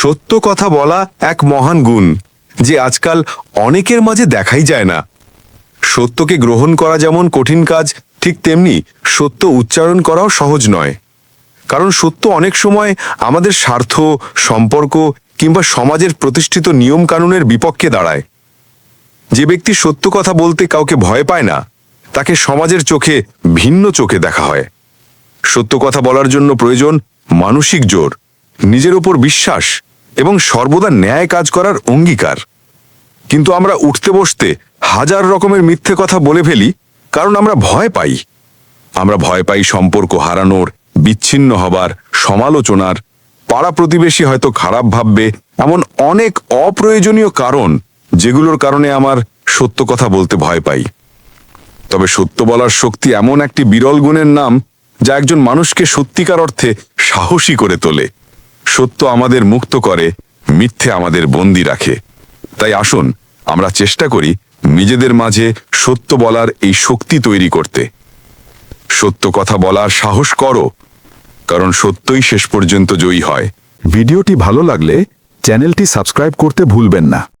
সত্য কথা বলা এক মহান গুণ, যে আজকাল অনেকের মাঝে দেখাই যায় না। সত্যকে গ্রহণ করা যেমন কঠিন কাজ, ঠিক তেমনি সত্য উচ্চারণ করাও সহজ নয়। কারণ সত্য অনেক সময় আমাদের স্বার্থ, সম্পর্ক কিংবা সমাজের প্রতিষ্ঠিত নিয়ম কানুনের বিপক্ষে দাঁড়ায়। যে ব্যক্তি সত্য কথা বলতে কাউকে ভয় পায় না, তাকে সমাজের চোখে ভিন্ন চোখে দেখা হয়। সত্য কথা বলার জন্য প্রয়োজন মানসিক জোর, নিজের ওপর বিশ্বাস এবং সর্বদা ন্যায় কাজ করার অঙ্গীকার। কিন্তু আমরা উঠতে বসতে হাজার রকমের মিথ্যে কথা বলে ফেলি, কারণ আমরা ভয় পাই। আমরা ভয় পাই সম্পর্ক হারানোর, বিচ্ছিন্ন হবার, সমালোচনার। পাড়া প্রতিবেশী হয়তো খারাপ ভাববে এমন অনেক অপ্রয়োজনীয় কারণ, যেগুলোর কারণে আমার সত্য কথা বলতে ভয় পাই। তবে সত্য বলার শক্তি এমন একটি বিরল গুণের নাম, যা একজন মানুষকে সত্যিকার অর্থে সাহসী করে তোলে। সত্য আমাদের মুক্ত করে, মিথ্যে আমাদের বন্দি রাখে। তাই আসুন, আমরা চেষ্টা করি নিজেদের মাঝে সত্য বলার এই শক্তি তৈরি করতে। সত্য কথা বলার সাহস করো, কারণ সত্যই শেষ পর্যন্ত জয়ী হয়। ভিডিওটি ভালো লাগলে চ্যানেলটি সাবস্ক্রাইব করতে ভুলবেন না।